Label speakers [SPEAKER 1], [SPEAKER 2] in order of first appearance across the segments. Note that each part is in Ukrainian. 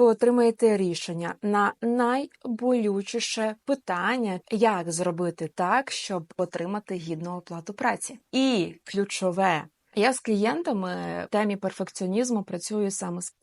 [SPEAKER 1] ви отримаєте рішення на найболючіше питання, як зробити так, щоб отримати гідну оплату праці. І ключове, я з клієнтами в темі перфекціонізму працюю саме з.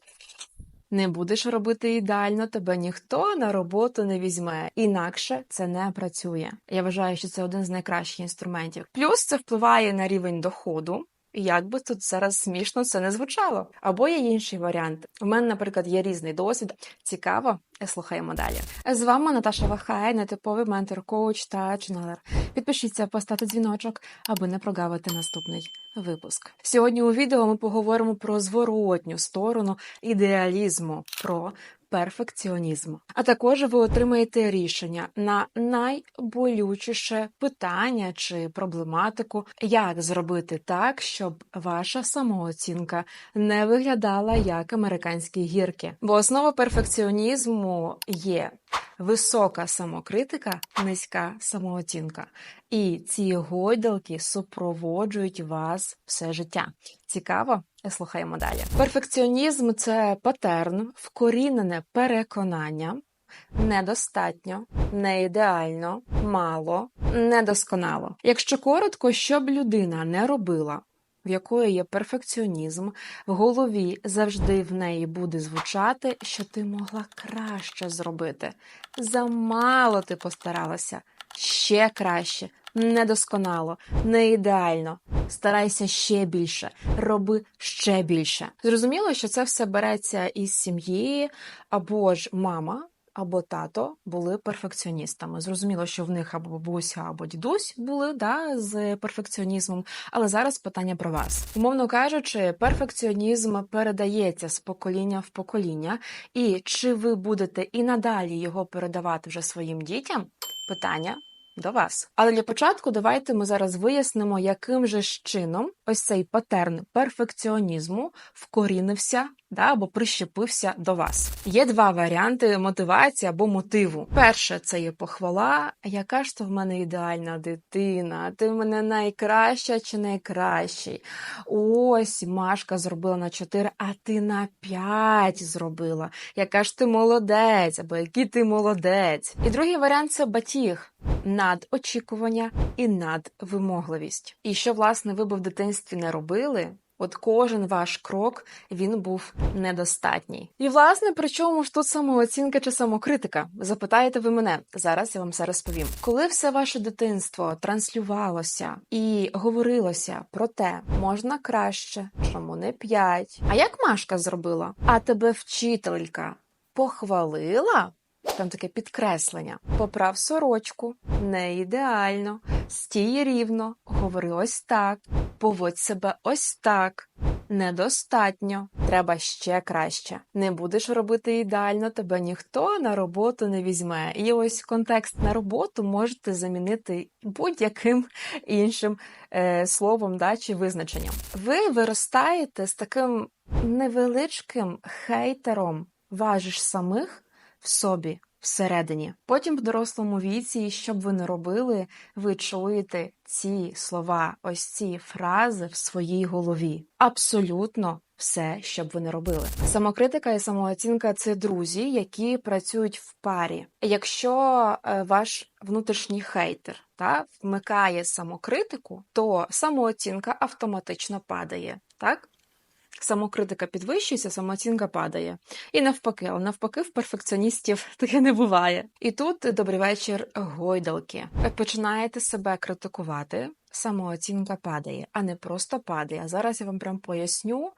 [SPEAKER 1] Не будеш робити ідеально, тебе ніхто на роботу не візьме, інакше це не працює. Я вважаю, що це один з найкращих інструментів. Плюс це впливає на рівень доходу. Як би тут зараз смішно це не звучало. Або є інший варіант. У мене, наприклад, є різний досвід. Цікаво, слухаємо далі. З вами Наташа Вахай, нетиповий ментор, коуч та ченелер. Підпишіться, поставте дзвіночок, аби не прогавити наступний випуск. Сьогодні у відео ми поговоримо про зворотню сторону ідеалізму, про перфекціонізм. А також ви отримаєте рішення на найболючіше питання чи проблематику, як зробити так, щоб ваша самооцінка не виглядала як американські гірки. Бо основа перфекціонізму є висока самокритика, низька самооцінка. І ці гойдалки супроводжують вас все життя. Цікаво? Слухаємо далі. Перфекціонізм це патерн, вкорінене переконання. Недостатньо, не ідеально, мало, недосконало. Якщо коротко, щоб людина не робила, в якої є перфекціонізм, в голові завжди в неї буде звучати, що ти могла краще зробити. Замало ти постаралася, ще краще, недосконало, не ідеально. Старайся ще більше, роби ще більше. Зрозуміло, що це все береться із сім'ї або ж мама. Або тато були перфекціоністами. Зрозуміло, що в них або бабуся, або дідусь були да, з перфекціонізмом. Але зараз питання про вас. Умовно кажучи, перфекціонізм передається з покоління в покоління, і чи ви будете і надалі його передавати вже своїм дітям? Питання до вас. Але для початку давайте ми зараз вияснимо, яким же ж чином ось цей патерн перфекціонізму вкорінився да, або прищепився до вас. Є два варіанти мотивації або мотиву. Перше, це є похвала. Яка ж то в мене ідеальна дитина? Ти в мене найкраща чи найкращий? Ось Машка зробила на 4, а ти на 5 зробила. Яка ж ти молодець, або який ти молодець? І другий варіант це батіг. Надочікування і надвимогливість. І що, власне, ви б в дитинстві не робили, От кожен ваш крок він був недостатній. І, власне, при чому ж тут самооцінка чи самокритика? Запитаєте ви мене? Зараз я вам все розповім. Коли все ваше дитинство транслювалося і говорилося про те, можна краще, чому не п'ять? А як Машка зробила? А тебе вчителька похвалила? Там таке підкреслення. Поправ сорочку, не ідеально, стій рівно, говори ось так, поводь себе ось так. Недостатньо, треба ще краще. Не будеш робити ідеально, тебе ніхто на роботу не візьме. І ось контекст на роботу можете замінити будь-яким іншим е, словом да, чи визначенням. Ви виростаєте з таким невеличким хейтером важиш самих в собі всередині. Потім в дорослому віці, що б ви не робили, ви чуєте ці слова, ось ці фрази в своїй голові. Абсолютно. Все, що б ви не робили. Самокритика і самооцінка це друзі, які працюють в парі. Якщо е, ваш внутрішній хейтер та вмикає самокритику, то самооцінка автоматично падає. Так? Самокритика підвищується, самооцінка падає. І навпаки, але навпаки, в перфекціоністів таке не буває. І тут добрий вечір, гойдалки. Починаєте себе критикувати, самооцінка падає, а не просто падає. А зараз я вам прям поясню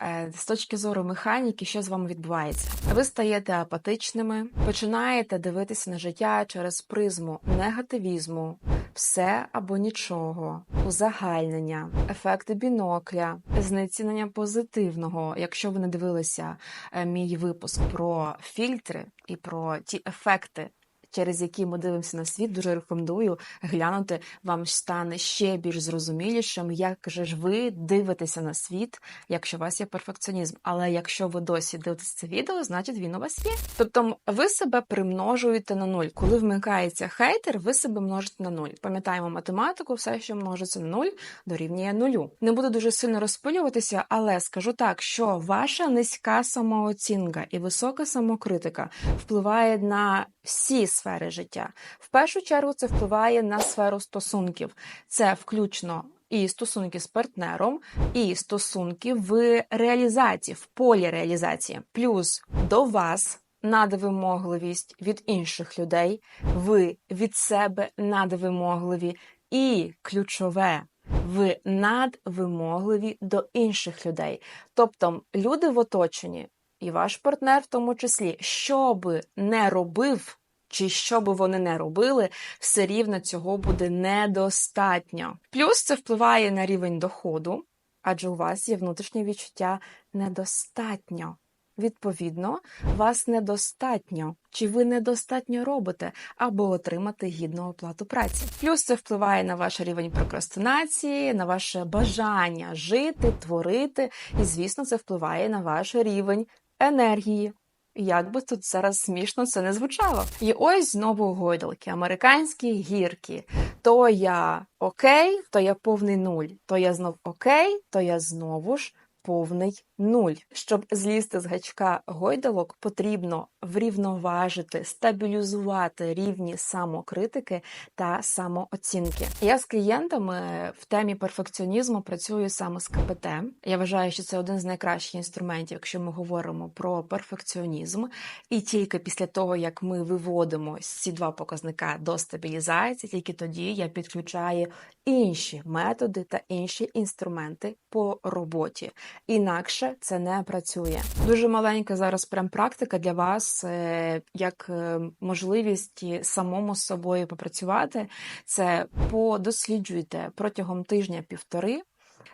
[SPEAKER 1] е, з точки зору механіки, що з вами відбувається. Ви стаєте апатичними, починаєте дивитися на життя через призму негативізму, все або нічого, узагальнення, ефекти бінокля, знецінення позитивного. Якщо ви не дивилися е, мій випуск про фільтри і про ті ефекти через які ми дивимося на світ, дуже рекомендую глянути. Вам стане ще більш зрозумілішим, як же ж ви дивитеся на світ, якщо у вас є перфекціонізм. Але якщо ви досі дивитесь це відео, значить він у вас є. Тобто ви себе примножуєте на нуль. Коли вмикається хейтер, ви себе множите на нуль. Пам'ятаємо математику, все, що множиться на нуль, дорівнює нулю. Не буду дуже сильно розпилюватися, але скажу так, що ваша низька самооцінка і висока самокритика впливає на всі сфери життя. В першу чергу це впливає на сферу стосунків. Це включно і стосунки з партнером, і стосунки в реалізації, в полі реалізації. Плюс до вас надвимогливість від інших людей, ви від себе надвимогливі, і ключове. Ви надвимогливі до інших людей. Тобто люди в оточенні, і ваш партнер в тому числі, що би не робив, чи що би вони не робили, все рівно цього буде недостатньо. Плюс це впливає на рівень доходу, адже у вас є внутрішнє відчуття недостатньо. Відповідно, вас недостатньо, чи ви недостатньо робите, аби отримати гідну оплату праці. Плюс це впливає на ваш рівень прокрастинації, на ваше бажання жити, творити, і, звісно, це впливає на ваш рівень енергії. Як би тут зараз смішно це не звучало. І ось знову гойдалки, американські гірки. То я окей, то я повний нуль, то я знов окей, то я знову ж повний нуль. Щоб злізти з гачка гойдалок, потрібно врівноважити, стабілізувати рівні самокритики та самооцінки. Я з клієнтами в темі перфекціонізму працюю саме з КПТ. Я вважаю, що це один з найкращих інструментів, якщо ми говоримо про перфекціонізм. І тільки після того, як ми виводимо ці два показника до стабілізації, тільки тоді я підключаю інші методи та інші інструменти по роботі. Інакше це не працює. Дуже маленька зараз прям практика для вас, е, як е, можливість самому з собою попрацювати. Це подосліджуйте протягом тижня-півтори.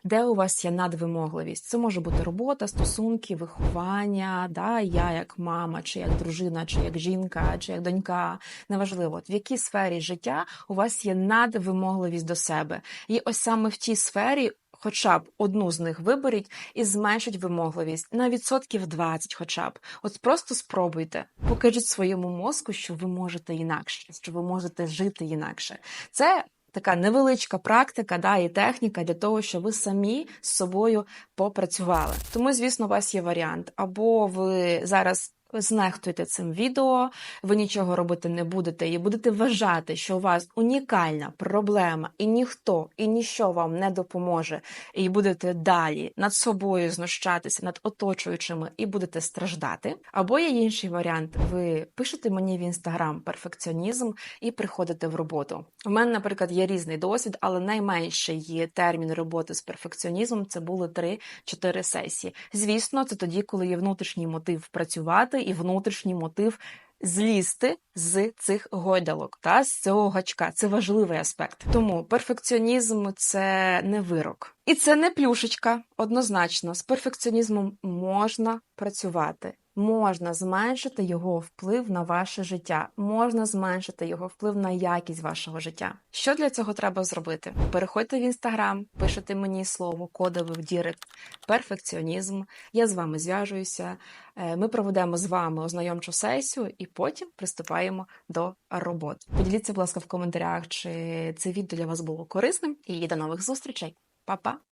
[SPEAKER 1] Де у вас є надвимогливість? Це може бути робота, стосунки, виховання, да, я як мама, чи як дружина, чи як жінка, чи як донька. Неважливо, в якій сфері життя у вас є надвимогливість до себе. І ось саме в тій сфері Хоча б одну з них виберіть і зменшить вимогливість на відсотків 20 хоча б. От просто спробуйте. Покажіть своєму мозку, що ви можете інакше, що ви можете жити інакше. Це така невеличка практика да, і техніка для того, щоб ви самі з собою попрацювали. Тому, звісно, у вас є варіант. Або ви зараз знехтуйте цим відео, ви нічого робити не будете і будете вважати, що у вас унікальна проблема, і ніхто і ніщо вам не допоможе, і будете далі над собою знущатися, над оточуючими і будете страждати. Або є інший варіант: ви пишете мені в інстаграм перфекціонізм і приходите в роботу. У мене, наприклад, є різний досвід, але найменший є термін роботи з перфекціонізмом це були 3-4 сесії. Звісно, це тоді, коли є внутрішній мотив працювати і внутрішній мотив злізти з цих гойдалок та з цього гачка. Це важливий аспект. Тому перфекціонізм це не вирок. І це не плюшечка, однозначно. З перфекціонізмом можна працювати можна зменшити його вплив на ваше життя, можна зменшити його вплив на якість вашого життя. Що для цього треба зробити? Переходьте в інстаграм, пишете мені слово, кодове в Дірект, перфекціонізм. Я з вами зв'яжуюся. Е, ми проведемо з вами ознайомчу сесію і потім приступаємо до роботи. Поділіться, будь ласка, в коментарях, чи це відео для вас було корисним, і до нових зустрічей. Па-па!